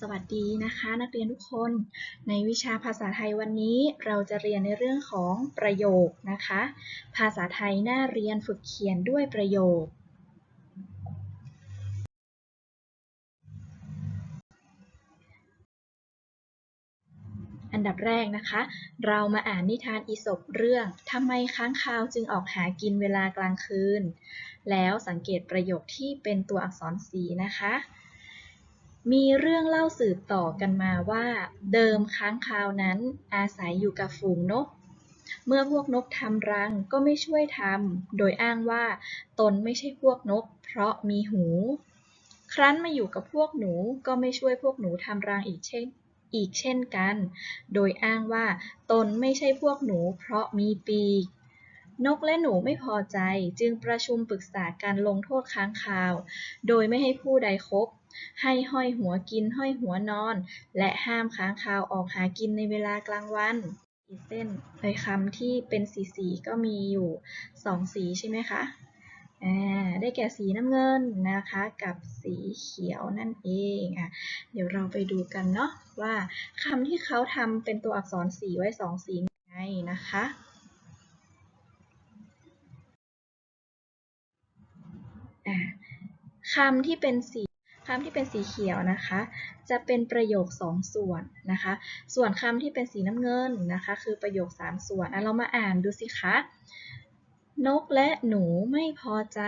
สวัสดีนะคะนักเรียนทุกคน ในวิชาภาษาไทยวันนี้เราจะเรียนในเรื่องของประโยคนะคะ ภาษาไทยน่าเรียนฝึกเขียนด้วยประโยค อันดับแรกนะคะ เรามาอ่านนิทานอีสปเรื่องทำไมค้างคาวจึงออกหากินเวลากลางคืน แล้วสังเกตประโยคที่เป็นตัวอักษรสีนะคะ มีเรื่องเล่าสืบต่อกันมาว่า เดิมค้างคาวนั้นอาศัยอยู่กับฝูงนก เมื่อพวกนกทำรังก็ไม่ช่วยทำ โดยอ้างว่าตนไม่ใช่พวกนก เพราะมีหู ครั้นมาอยู่กับพวกหนูก็ไม่ช่วยพวกหนูทำรังอีกเช่นอีกเช่นกัน โดยอ้างว่าตนไม่ใช่พวกหนูเพราะมีปีก นกและหนูไม่พอใจจึงประชุมปรึกษาการลงโทษค้างคาว โดยไม่ให้ผู้ใดคบ ให้ห้อยหัวกินห้อยหัวนอน และห้ามค้างคาวออกหากินในเวลากลางวันอีเส้นในคำที่เป็นสีสีก็มีอยู่สองสีใช่ไหมคะได้แก่สีน้ำเงินนะคะกับสีเขียวนั่นเองอะเดี๋ยวเราไปดูกันเนาะว่าคำที่เขาทำเป็นตัวอักษรสีไว้สองสียังไงนะคะคำที่เป็นสี คำที่เป็นสีเขียวนะคะ จะเป็นประโยคสองส่วนนะคะ ส่วนคำที่เป็นสีน้ำเงินนะคะ คือประโยคสามส่วนอะเรามาอ่านดูสิคะ นกและหนูไม่พอใจ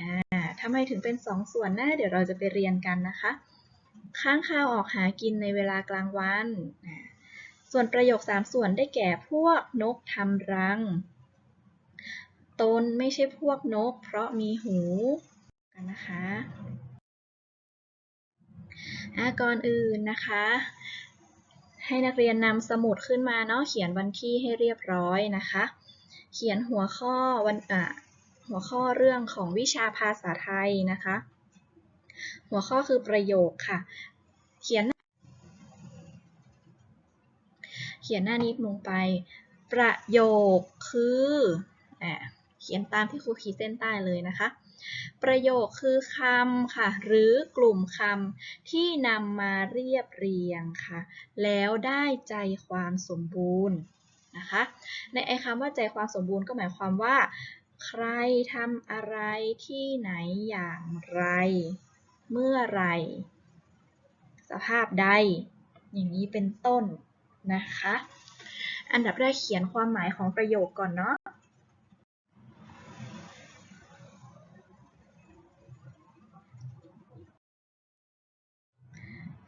อ่าทำไมถึงเป็นสองส่วนนะเดี๋ยวเราจะไปเรียนกันนะคะ ค้างคาวออกหากินในเวลากลางวัน ส่วนประโยคสามส่วนได้แก่พวกนกทำรัง ตนไม่ใช่พวกนกเพราะมีหูกันนะคะ ก่อนอื่นนะคะ ให้นักเรียนนำสมุดขึ้นมาเนาะเขียนวันที่ให้เรียบร้อยนะคะ เขียนหัวข้อวันอะหัวข้อเรื่องของวิชาภาษาไทยนะคะ หัวข้อคือประโยคค่ะ เขียน เขียนหน้านี้ลงไป ประโยคคืออะเขียนตามที่ครูขีดเส้นใต้เลยนะคะ ประโยคคือคำค่ะ หรือกลุ่มคำที่นำมาเรียบเรียงค่ะ แล้วได้ใจความสมบูรณ์นะคะ ในไอ้คำว่าใจความสมบูรณ์ก็หมายความว่า ใครทำอะไรที่ไหนอย่างไร เมื่อไร สภาพใด อย่างนี้เป็นต้นนะคะ อันดับแรกเขียนความหมายของประโยคก่อนเนาะ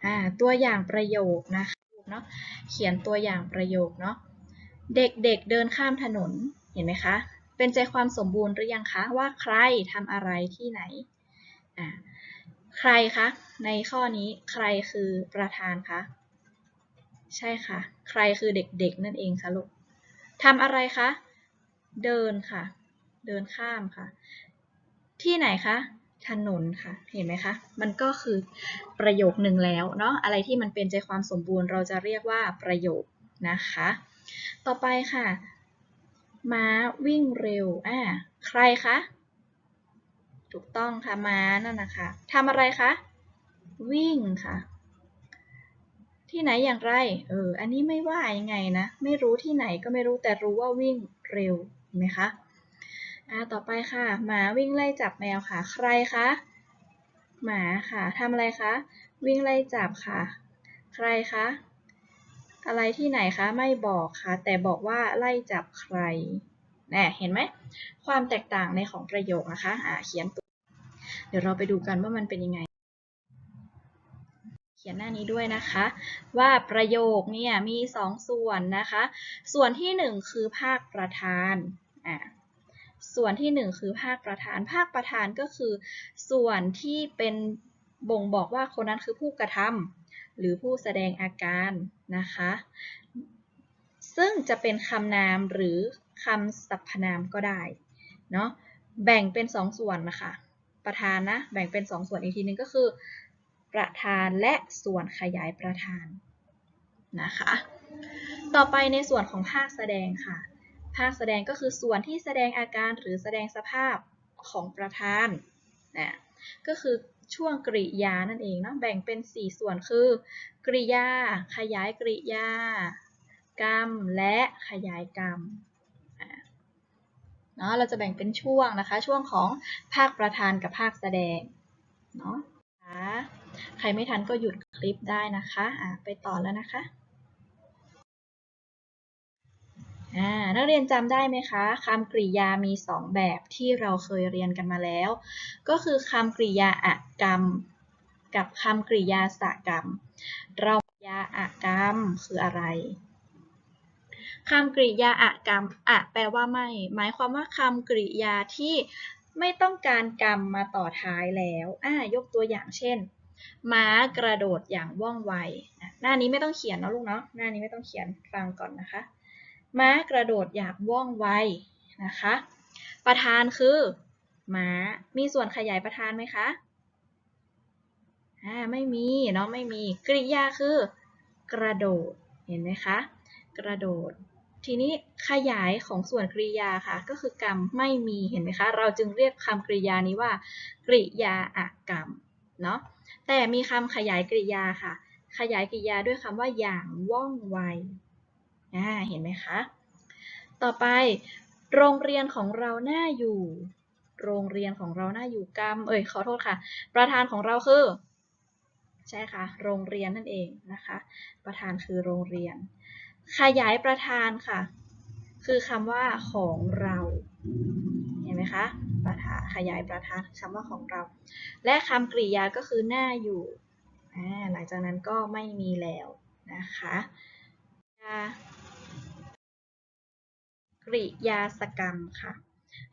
อ่าตัวอย่างประโยคนะคะเนาะเขียนตัวอย่างประโยคเนาะเด็กๆเเดินข้ามถนนเห็นไหมคะ เป็นใจความสมบูรณ์หรือยังคะว่าใครทำอะไรที่ไหนอ่าใครคะในข้อนี้ใครคือประธานคะใช่ค่ะ ใครคือเด็กๆนั่นเองคะลูกทำอะไรคะ เดินค่ะ เดินข้ามค่ะ ที่ไหนคะ ถนนค่ะ เห็นไหมคะ มันก็คือประโยคหนึ่งแล้วเนาะ อะไรที่มันเป็นใจความสมบูรณ์เราจะเรียกว่าประโยคนะคะ ต่อไปค่ะ ม้าวิ่งเร็ว อ่า ใครคะ ถูกต้องค่ะ ม้านั่นนะคะทำอะไรคะ วิ่งค่ะ ที่ไหนอย่างไร เออ อันนี้ไม่ว่ายังไงนะ ไม่รู้ที่ไหนก็ไม่รู้แต่รู้ว่าวิ่งเร็วเห็นไหมคะ อ่าต่อไปค่ะ หมาวิ่งไล่จับแมวค่ะ ใครคะหมาค่ะทำอะไรคะวิ่งไล่จับค่ะ ใครคะอะไรที่ไหนคะไม่บอกค่ะ แต่บอกว่าไล่จับใครน่เห็นไหมความแตกต่างในของประโยคนะคะอ่าเขียนตัวเดี๋ยวเราไปดูกันว่ามันเป็นยังไง เขียนหน้านี้ด้วยนะคะ ว่าประโยคเนี่ยมีสองส่วนนะคะ ส่วนที่หนึ่งคือภาคประธานอ่า ส่วนที่หนึ่งคือภาคประธาน ภาคประธานก็คือ ส่วนที่เป็นบ่งบอกว่าคนนั้นคือผู้กระทำหรือผู้แสดงอาการนะคะ ซึ่งจะเป็นคำนามหรือคำสรรพนามก็ได้เนาะแบ่งเป็นสองส่วนนะคะประธานนะแบ่งเป็นสองส่วนอีกทีนึงก็คือ ประธานและส่วนขยายประธานนะคะ ต่อไปในส่วนของภาคแสดงค่ะ ภาคแสดงก็คือส่วนที่แสดงอาการหรือแสดงสภาพของประธานนะก็คือช่วงกริยานั่นเองเนาะแบ่งเป็น 4 ส่วนคือ กริยา ขยายกริยา กรรม และขยายกรรมเนาะเราจะแบ่งเป็นช่วงนะคะ ช่วงของภาคประธานกับภาคแสดงเนาะค่ะใครไม่ทันก็หยุดคลิปได้นะคะอ่าไปต่อแล้วนะคะ นักเรียนจำได้ไหมคะคำกริยามี 2 แบบที่เราเคยเรียนกันมาแล้ว ก็คือคำกริยาอักรรม กับคำกริยาสกรรม เรากริยาอักรรมคืออะไรคำกริยาอักรรมอะแปลว่าไม่ หมายความว่าคำกริยาที่ไม่ต้องการกรรมมาต่อท้ายแล้วอ่ายกตัวอย่างเช่น ม้ากระโดดอย่างว่องไว หน้านี้ไม่ต้องเขียนนะลูกเนาะหน้านี้ไม่ต้องเขียนฟังก่อนนะคะ ม้ากระโดดอย่างว่องไวนะคะ ประธานคือม้า มีส่วนขยายประธานไหมคะอ่าไม่มีเนาะไม่มีกริยาคือกระโดดเห็นไหมคะ กระโดด ทีนี้ขยายของส่วนกริยาค่ะ ก็คือกรรมไม่มีเห็นไหมคะ เราจึงเรียกคำกริยานี้ว่า กริยาอกรรมเนาะแต่มีคำขยายกริยาค่ะ ขยายกริยาด้วยคำว่าอย่างว่องไว อ่าเห็นไหมคะ ต่อไป โรงเรียนของเราน่าอยู่ โรงเรียนของเราน่าอยู่กรรม เอ่ยขอโทษค่ะ ประธานของเราคือ ใช่ค่ะ โรงเรียนนั่นเองนะคะ ประธานคือโรงเรียน ขยายประธานค่ะ คือคำว่าของเรา เห็นไหมคะประธานขยายประธานคำว่าของเรา และคำกริยาก็คือน่าอยู่หลังจากนั้นก็ไม่มีแล้วนะคะ กริยาสกรรมค่ะ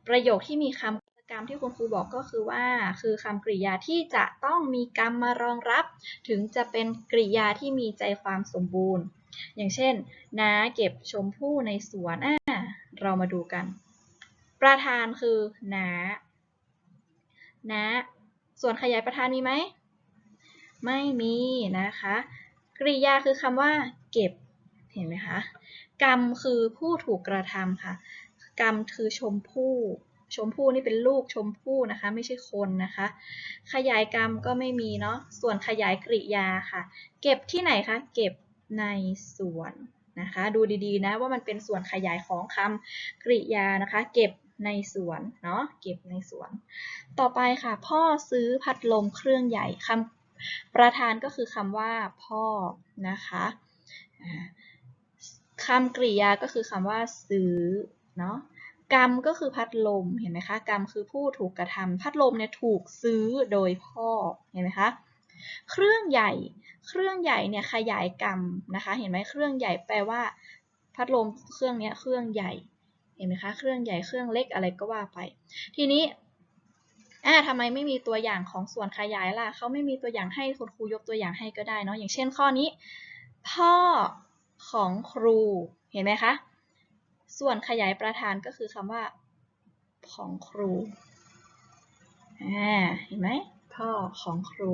ประโยคที่มีคำกรรมที่คุณครูบอกก็คือว่า คือคำกริยาที่จะต้องมีกรรมมารองรับ ถึงจะเป็นกริยาที่มีใจความสมบูรณ์ อย่างเช่นน้าเก็บชมพู่ในสวนอ่าเรามาดูกัน ประธานคือน้าน้าส่วนขยายประธานมีไหม ไม่มีนะคะ กริยาคือคำว่า เก็บ เห็นไหมคะ กรรมคือผู้ถูกกระทำค่ะ กรรมคือชมพู่ชมพู่นี่เป็นลูกชมพู่นะคะ ไม่ใช่คนนะคะ ขยายกรรมก็ไม่มีเนาะส่วนขยายกริยาค่ะ เก็บที่ไหนคะเก็บในสวนนะคะ ดูดีๆนะว่ามันเป็นส่วนขยายของคำกริยานะคะ เก็บในสวนเนาะเก็บในสวน ต่อไปค่ะ พ่อซื้อพัดลมเครื่องใหญ่คำประธานก็คือคำว่าพ่อนะคะ คำกริยาก็คือคำว่าซื้อเนาะกรรมก็คือพัดลมเห็นไหมคะกรรมคือผู้ถูกกระทำพัดลมเนี่ยถูกซื้อโดยพ่อเห็นไหมคะเครื่องใหญ่เครื่องใหญ่เนี่ยขยายกรรมนะคะ เห็นไหมเครื่องใหญ่แปลว่า พัดลมเครื่องนี้เครื่องใหญ่เห็นไหมคะเครื่องใหญ่เครื่องเล็กอะไรก็ว่าไป ทีนี้อ่าทำไมไม่มีตัวอย่างของส่วนขยายล่ะเขาไม่มีตัวอย่างให้คุณครูยกตัวอย่างให้ก็ได้เนาะอย่างเช่นข้อนี้ พ่อ ของครูเห็นไหมคะ ส่วนขยายประธานก็คือคำว่า ของครูเห็นไหมพ่อของครู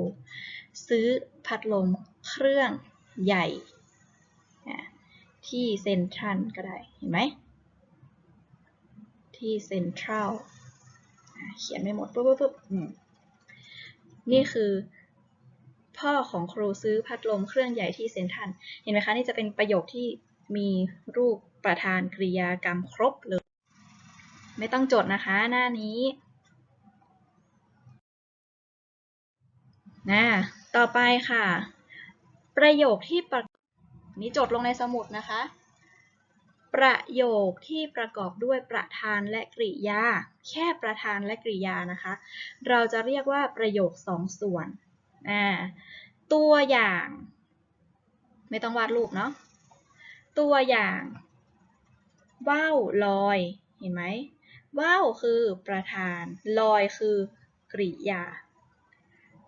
ซื้อพัดลมเครื่องใหญ่ ที่เซ็นทรัลก็ได้ เห็นไหม ที่เซ็นทรัลเขียนไม่หมดปุ๊บปุ๊บปุ๊บนี่คือ พ่อของครูซื้อพัดลมเครื่องใหญ่ที่เซนทรัลเห็นไหมคะนี่จะเป็นประโยคที่มีรูปประธานกริยากรรมครบเลย ไม่ต้องจดนะคะหน้านี้นะต่อไปค่ะ ประโยคที่ประนี้จดลงในสมุดนะคะ ประโยคที่ประกอบด้วยประธานและกริยา แค่ประธานและกริยานะคะ เราจะเรียกว่าประโยคสองส่วน อ่าตัวอย่าง ไม่ต้องวาดรูปเนาะตัวอย่างว่าวลอยเห็นไหมว่าวคือประธาน ลอยคือกริยา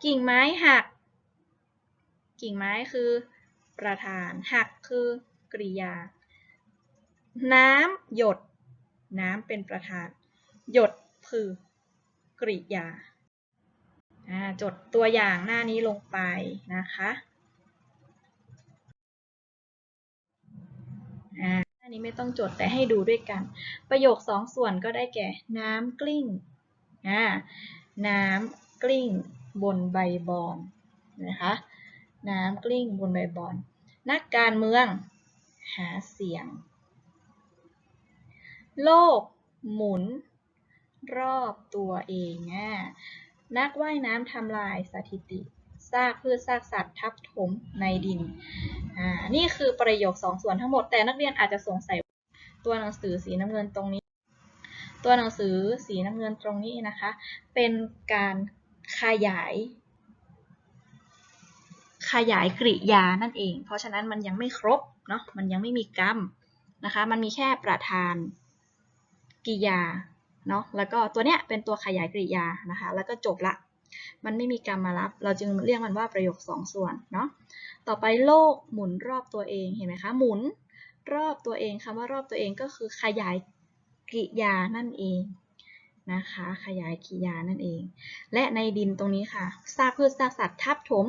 กิ่งไม้หัก กิ่งไม้คือประธาน หักคือกริยา น้ำหยด น้ำเป็นประธาน หยดคือกริยา จดตัวอย่างหน้านี้ลงไปนะคะอันนี้ไม่ต้องจดแต่ให้ดูด้วยกัน ประโยคสองส่วนก็ได้แก่ น้ำกลิ้งน้ำกลิ้งบนใบบอนนะคะน้ำกลิ้งบนใบบอน นักการเมือง หาเสียง โลกหมุน รอบตัวเองอะ นักว่ายน้ำทำลายสถิติซากพืชซากสัตว์ทับถมในดิน อ่า นี่คือประโยคสองส่วนทั้งหมด แต่นักเรียนอาจจะสงสัยตัวหนังสือสีน้ำเงินตรงนี้ ตัวหนังสือสีน้ำเงินตรงนี้นะคะ เป็นการขยาย ขยายกริยานั่นเอง เพราะฉะนั้นมันยังไม่ครบเนาะ มันยังไม่มีกรรมนะคะ มันมีแค่ประธานกริยา เนาะแล้วก็ตัวเนี้ยเป็นตัวขยายกริยานะคะแล้วก็จบละ มันไม่มีกรรมมารับ เราจึงเรียกมันว่าประโยคสองส่วนเนาะต่อไปโลกหมุนรอบตัวเองเห็นไหมคะหมุนรอบตัวเองคำว่ารอบตัวเองก็คือขยายกริยานั่นเองนะคะขยายกริยานั่นเอง และในดินตรงนี้ค่ะซากพืชซากสัตว์ทับถม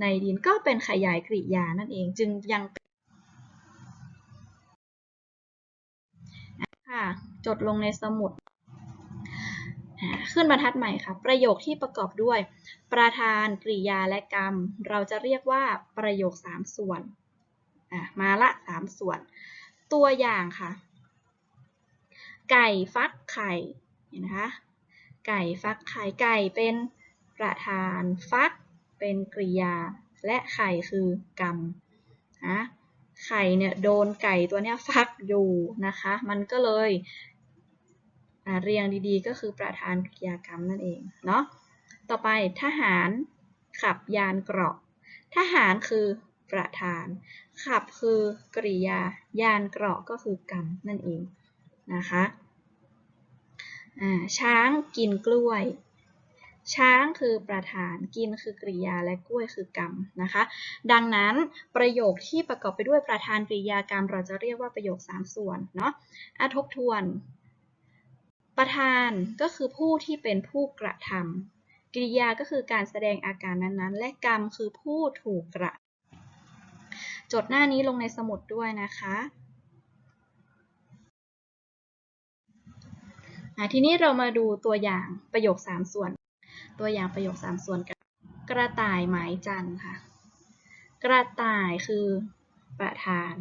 ในดินก็เป็นขยายกริยานั่นเอง จึงยังค่ะจดลงในสมุด ขึ้นบรรทัดใหม่ค่ะ ประโยคที่ประกอบด้วย ประธานกริยาและกรรม เราจะเรียกว่าประโยค 3 ส่วนมาละ 3 ส่วน ตัวอย่างค่ะ ไก่ฟักไข่เห็นนะคะไก่ฟักไข่ไก่เป็นประธานฟักเป็นกริยา และไข่คือกรรมนะไข่เนี่ยโดนไก่ตัวเนี้ยฟักอยู่นะคะ มันก็เลย เรียงดีๆ ก็คือประธานกริยากรรมนั่นเองเนาะต่อไปทหารขับยานเกราะ ทหารคือประธาน ขับคือกริยายานเกราะก็คือกรรมนั่นเองนะคะช้างกินกล้วย ช้างคือประธาน กินคือกริยาและกล้วยคือกรรมนะคะ ดังนั้นประโยคที่ประกอบไปด้วยประธานกริยากรรม เราจะเรียกว่าประโยค 3 ส่วนเนาะอะทบทวน ประธานก็คือผู้ที่เป็นผู้กระทำกริยาก็คือการแสดงอาการนั้นๆ และกรรมคือผู้ถูกกระ จดหน้านี้ลงในสมุดด้วยนะคะทีนี้เรามาดูตัวอย่างประโยค 3 ส่วน ตัวอย่างประโยค 3 ส่วนกันกระต่ายหมายจันค่ะ กระต่ายคือประธาน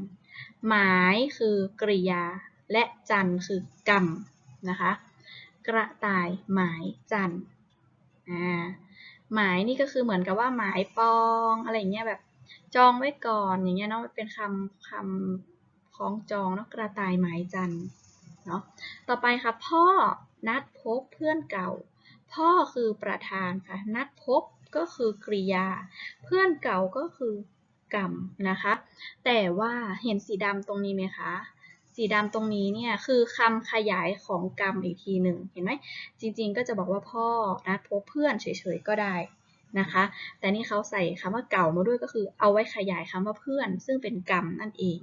หมายคือกริยา และจันคือกรรมนะคะ กระต่ายหมายจันอ่าหมายนี่ก็คือเหมือนกับว่าหมายปองอะไรเงี้ยแบบจองไว้ก่อนอย่างเงี้ยเนาะเป็นคำคำคล้องจองเนาะกระต่ายหมายจันเนาะต่อไปค่ะพ่อนัดพบเพื่อนเก่า พ่อคือประธานค่ะนัดพบก็คือกริยา เพื่อนเก่าก็คือกรรมนะคะ แต่ว่าเห็นสีดำตรงนี้ไหมคะ สีดำตรงนี้เนี่ยคือคำขยายของกรรมอีกทีหนึ่งเห็นไหมจริงๆ ก็จะบอกว่าพ่อนัดพบเพื่อนเฉยๆก็ได้นะคะ แต่นี่เขาใส่คำว่าเก่ามาด้วยก็คือเอาไว้ขยายคำว่าเพื่อน ซึ่งเป็นกรรมนั่นเอง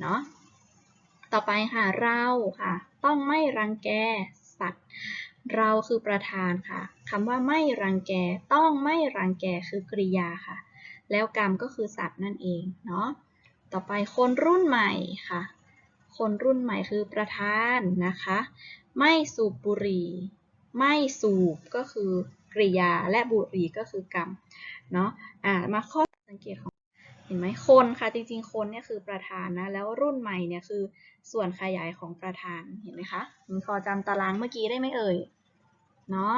เนาะต่อไปค่ะเราค่ะ ต้องไม่รังแกสัตว์ เราคือประธานค่ะคำว่าไม่รังแกต้องไม่รังแกคือกริยาค่ะ แล้วกรรมก็คือสัตว์นั่นเองเนาะต่อไปคนรุ่นใหม่ค่ะ คนรุ่นใหม่คือประธานนะคะ ไม่สูบบุหรี่ ไม่สูบก็คือกริยาและบุหรี่ก็คือกรรมเนาะอ่ามาข้อสังเกตของเห็นไหมคนค่ะจริงๆคนเนี่ยคือประธานนะแล้วรุ่นใหม่เนี่ยคือส่วนขยายของประธานเห็นไหมคะมีพอจำตารางเมื่อกี้ได้ไหมเอ่ยเนาะ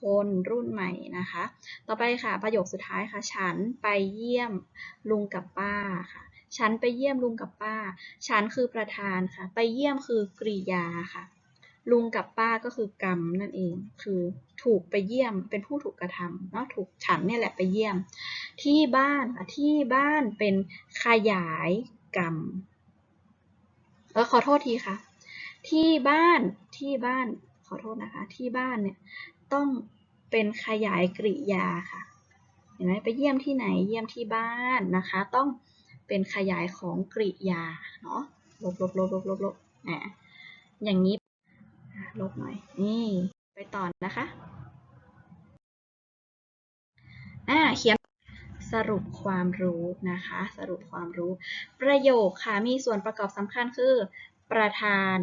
คนรุ่นใหม่นะคะ ต่อไปค่ะประโยคสุดท้ายค่ะ ฉันไปเยี่ยมลุงกับป้าค่ะ ฉันไปเยี่ยมลุงกับป้า ฉันคือประธานค่ะ ไปเยี่ยมคือกริยาค่ะ ลุงกับป้าก็คือกรรมนั่นเอง คือถูกไปเยี่ยม เป็นผู้ถูกกระทำเนาะ ถูกฉันเนี่ยแหละไปเยี่ยม ที่บ้านที่บ้านเป็นขยายกรรมเออขอโทษทีค่ะ ที่บ้าน ที่บ้าน ขอโทษนะคะ ที่บ้านเนี่ยต้องเป็นขยายกริยาค่ะ เห็นไหมไปเยี่ยมที่ไหน เยี่ยมที่บ้านนะคะ ต้อง เป็นขยายของกริยาเนาะลบลบลบลบลบลบอ่าอย่างนี้ลบหน่อย นี่ ไปต่อนะคะอ่าเขียนสรุปความรู้นะคะ สรุปความรู้ ประโยคค่ะ มีส่วนประกอบสำคัญคือ ประธาน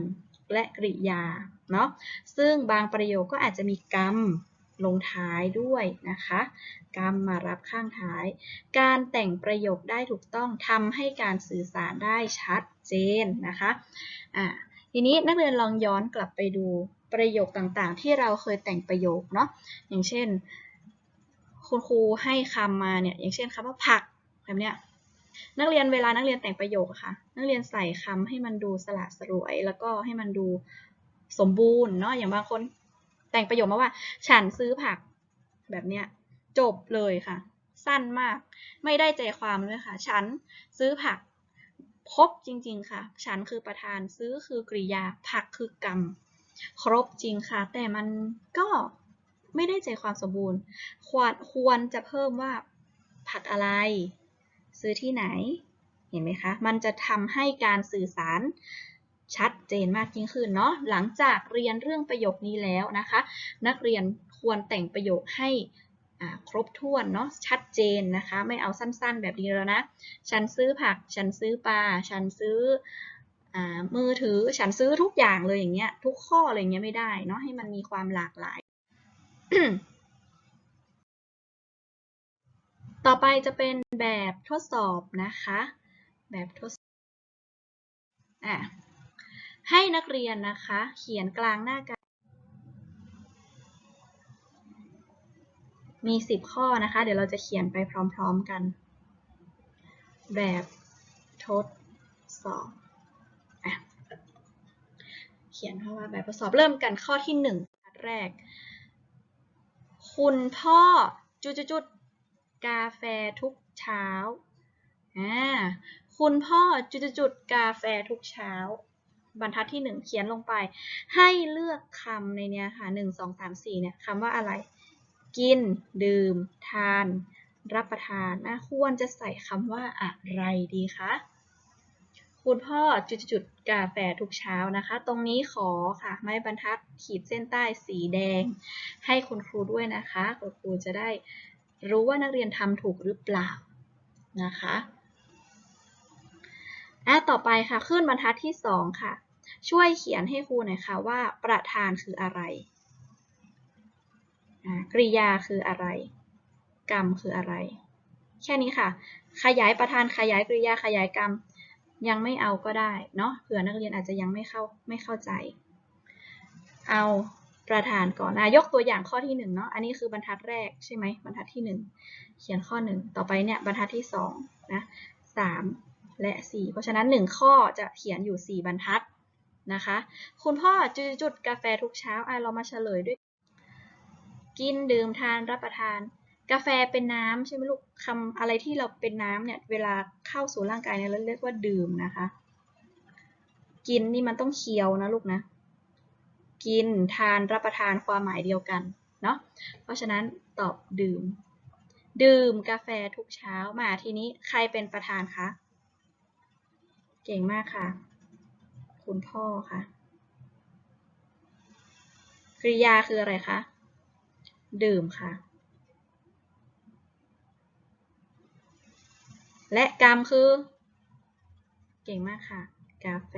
และกริยา เนาะซึ่งบางประโยคก็อาจจะมีกรรม ลงท้ายด้วยนะคะกรรมมารับข้างท้าย การแต่งประโยคได้ถูกต้องทำให้การสื่อสารได้ชัดเจนนะคะอ่าทีนี้นักเรียนลองย้อนกลับไปดูประโยคต่างๆ ที่เราเคยแต่งประโยคเนาะอย่างเช่น คุณครูให้คำมาเนี่ยอย่างเช่นคำว่าผักแบบเนี้ยนักเรียนเวลานักเรียนแต่งประโยคค่ะ นักเรียนใส่คำให้มันดูสละสลวย แล้วก็ให้มันดูสมบูรณ์เนาะอย่างบางคน แต่งประโยคมาว่า ฉันซื้อผักแบบเนี้ยจบเลยค่ะ สั้นมาก ไม่ได้ใจความเลยค่ะ ฉันซื้อผักครบจริง ๆ ค่ะ ฉันคือประธานซื้อคือกริยา ผักคือกรรม ครบจริงค่ะ แต่มันก็ไม่ได้ใจความสมบูรณ์ ควรควรจะเพิ่มว่าผักอะไร ซื้อที่ไหน เห็นไหมคะ มันจะทำให้การสื่อสาร ชัดเจนมากยิ่งขึ้นเนาะหลังจากเรียนเรื่องประโยคนี้แล้วนะคะ นักเรียนควรแต่งประโยคให้ครบถ้วนเนาะชัดเจนนะคะ ไม่เอาสั้นๆแบบนี้แล้วนะ ฉันซื้อผัก ฉันซื้อปลา ฉันซื้ออมือถือ ฉันซื้อทุกอย่างเลยอย่างเงี้ย ทุกข้ออะไรเงี้ยไม่ได้เนาะให้มันมีความหลากหลาย ต่อไปจะเป็นแบบทดสอบนะคะ แบบทดสอบอะ ให้นักเรียนนะคะ เขียนกลางหน้ากระดานมี 10 ข้อนะคะ เดี๋ยวเราจะเขียนไปพร้อมๆกัน แบบทดสอบอเขียนเพราะว่าแบบทดสอบเริ่มกันข้อที่1อันแรก คุณพ่อจุดๆกาแฟทุกเช้าอ่าคุณพ่อจุดๆกาแฟทุกเช้า บรรทัดที่ 1 เขียนลงไป ให้เลือกคำในเนี้ยค่ะ 1 2 3 4 เนี่ยคำว่าอะไร กิน ดื่ม ทาน รับประทานนะควรจะใส่คำว่าอะไรดีคะคุณพ่อจุดๆกาแฟทุกเช้านะคะ ตรงนี้ขอค่ะ ไม้บรรทัดขีดเส้นใต้สีแดง ให้คุณครูด้วยนะคะ คุณครูจะได้รู้ว่านักเรียนทำถูกหรือเปล่านะคะ อะต่อไปค่ะขึ้นบรรทัดที่ 2 ค่ะ ช่วยเขียนให้ครูหน่อยค่ะว่าประธานคืออะไร กริยาคืออะไร กรรมคืออะไร แค่นี้ค่ะ ขยายประธานขยายกริยาขยายกรรม ยังไม่เอาก็ได้เนาะเผื่อนักเรียนอาจจะยังไม่เข้าไม่เข้าใจ เอาประธานก่อนนะยกตัวอย่างข้อที่1เนาะอันนี้คือบรรทัดแรกใช่ไหมบรรทัดที่ 1 เขียนข้อ 1 ต่อไปเนี่ยบรรทัดที่2นะ3 และ 4 เพราะฉะนั้น 1 ข้อจะเขียนอยู่ 4 บรรทัดนะคะ คุณพ่อจุดจุดกาแฟทุกเช้าอะเรามาเฉลยด้วย กินดื่มทานรับประทาน กาแฟเป็นน้ำใช่ไหมลูกคำอะไรที่เราเป็นน้ำเนี่ยเวลาเข้าสู่ร่างกายเนี่ยเราเรียกว่าดื่มนะคะ กินนี่มันต้องเคี้ยวนะลูกนะ กินทานรับประทานความหมายเดียวกันเนาะเพราะฉะนั้นตอบดื่ม ดื่มกาแฟทุกเช้ามาทีนี้ใครเป็นประธานคะ เก่งมากค่ะ คุณพ่อค่ะ กริยาคืออะไรคะ ดื่มค่ะ และกรรมคือ เก่งมากค่ะ กาแฟ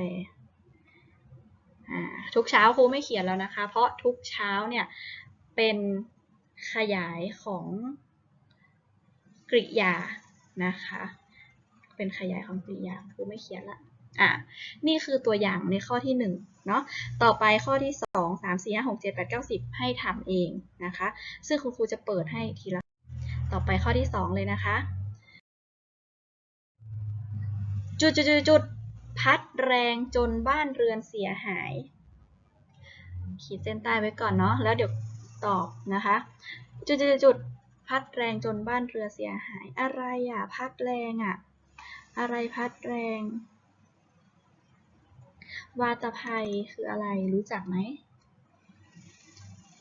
ทุกเช้าครูไม่เขียนแล้วนะคะ เพราะทุกเช้าเนี่ยเป็นขยายของกริยานะคะ เป็นขยายของกริยาครูไม่เขียนละอะนี่คือตัวอย่างในข้อที่1เนาะต่อไปข้อที่ 2 3 4 5 6 7 8 9 10 ให้ทำเองนะคะ ซึ่งคุณครูจะเปิดให้ทีละ ต่อไปข้อที่ 2 เลยนะคะ จุดจุดจุดพัดแรงจนบ้านเรือนเสียหาย ขีดเส้นใต้ไว้ก่อนเนาะแล้วเดี๋ยวตอบนะคะ จุดจุดจุดพัดแรงจนบ้านเรือเสียหายอะไรอะ พัดแรงอะ อะไรพัดแรง วาตภัยคืออะไร รู้จักไหม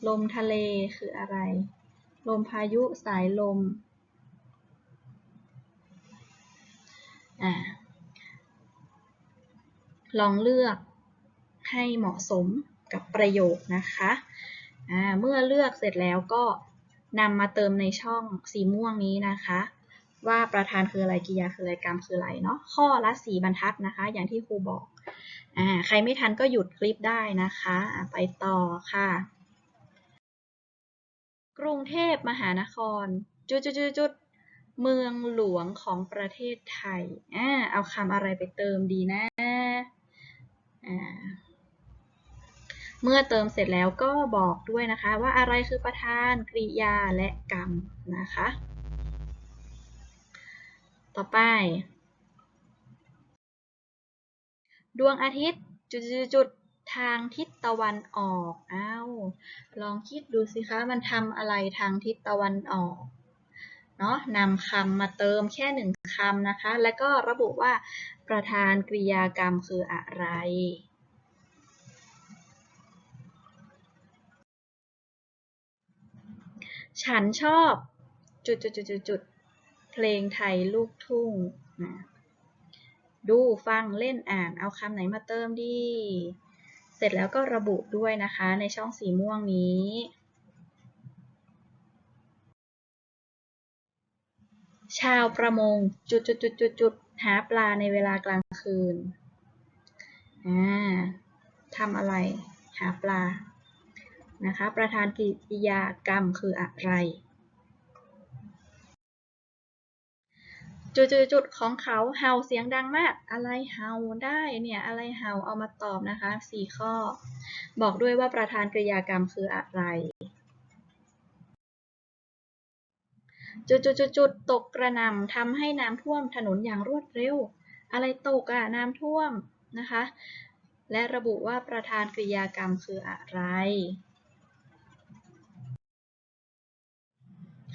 ลมทะเลคืออะไร ลมพายุสายลม อ่า ลองเลือกให้เหมาะสมกับประโยคนะคะ เมื่อเลือกเสร็จแล้วก็นำมาเติมในช่องสีม่วงนี้นะคะ ว่าประธานคืออะไรกิยาคืออะไรกรรมคืออะไรเนาะข้อละสีบรรทัดนะคะ อย่างที่ครูบอกอ่าใครไม่ทันก็หยุดคลิปได้นะคะไปต่อค่ะ กรุงเทพมหานคร จุดจุดจุดจุดเมืองหลวงของประเทศไทยอ่าเอาคำอะไรไปเติมดีนะอ่าเมื่อเติมเสร็จแล้วก็บอกด้วยนะคะ ว่าอะไรคือประธานกริยาและกรรมนะคะ ต่อไป ดวงอาทิตย์จุดจุดๆทางทิศตะวันออกอ้าวลองคิดดูสิคะมันทำอะไรทางทิศตะวันออกเนาะนำคำมาเติมแค่หนึ่งคำนะคะ แล้วก็ระบุว่าประธานกริยากรรมคืออะไรฉันชอบ จุดจุดจุดจุดจุด เพลงไทยลูกทุ่งนะดูฟังเล่นอ่านเอาคำไหนมาเติมดี เสร็จแล้วก็ระบุด้วยนะคะในช่องสีม่วงนี้ ชาวประมงจุดจุดจุดจุดจุดหาปลาในเวลากลางคืนอ่าทำอะไร หาปลานะคะ ประธานกริยากรรมคืออะไร จุดๆๆของเขาเห่าเสียงดังมาก อะไรเห่าได้เนี่ยอะไรเห่าเอามาตอบนะคะสี่ข้อ บอกด้วยว่าประธานกริยากรรมคืออะไร จุดๆๆตกกระหน่ำทำให้น้ำท่วมถนนอย่างรวดเร็ว อะไรตกอะน้ำท่วมนะคะ และระบุว่าประธานกริยากรรมคืออะไร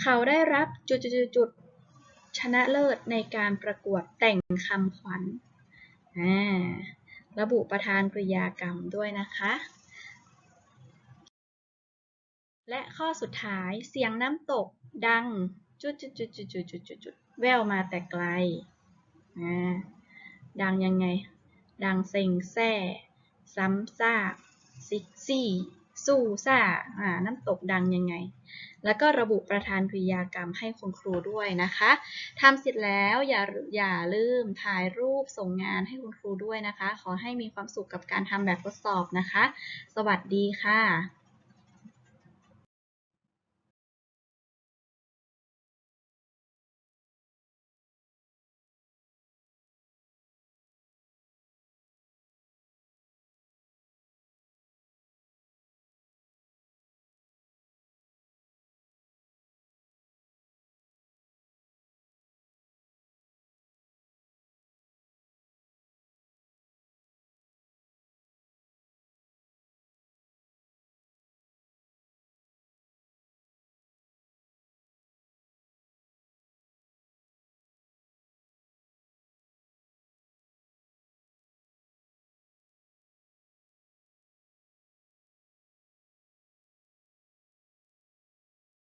เขาได้รับจุดๆๆ ชนะเลิศในการประกวดแต่งคำขวัญระบุประธานกริยากรรมด้วยนะคะ และข้อสุดท้ายเสียงน้ำตกดังจุดจุดจุดจุดจุดจุดจุดจุดแววมาแต่ไกล ดังยังไง ดังเซ็งแซ่ ซ้ำซาก ซิกซี่ สู้ซ่าอ่าน้ำตกดังยังไง แล้วก็ระบุประธานกริยากรรมให้คุณครูด้วยนะคะทำเสร็จแล้วอย่าอย่าลืมถ่ายรูปส่งงานให้คุณครูด้วยนะคะ ขอให้มีความสุขกับการทำแบบทดสอบนะคะ สวัสดีค่ะ